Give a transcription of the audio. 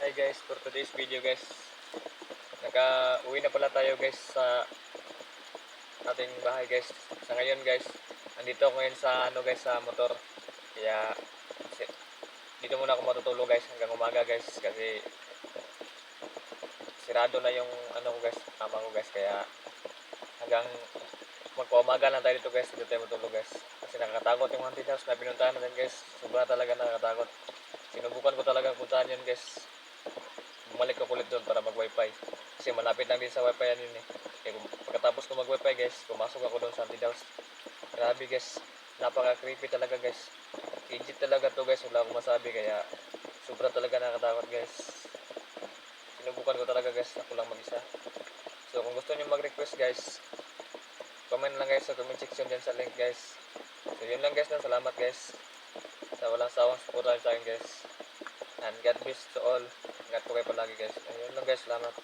Hi guys, for today's video guys. Naka-uwi na pala tayo guys sa ating bahay guys. Sa ngayon guys, andito ako ngayon sa ano guys sa motor. Kaya dito muna ako matutulog guys hanggang umaga guys kasi sirado na yung ano ko guys, kama ko guys kaya hanggang magpaumaga lang tayo dito guys, dito tayo matulog guys. Kasi nakakatakot yung haunted house na pinuntahan natin guys. Sobra talaga nakakatakot. Sinubukan ko talaga puntahan yun guys. Bumalik ako ulit doon para mag wifi. Kasi malapit lang din sa wifi yan yun eh. Kaya kung- pagkatapos ko mag wifi guys, pumasok ako doon sa haunted house. Grabe guys, napaka creepy talaga guys. Legit talaga to guys, wala akong masabi kaya sobra talaga nakakatakot guys. Sinubukan ko talaga guys, ako lang mag-isa. So kung gusto niyo mag-request guys, comment lang guys sa comment section din sa link guys. So yun lang guys, na salamat guys. Sa walang sawang suporta sa akin guys. And God bless to all. Ingat po kayo palagi guys. Ayun lang guys, salamat.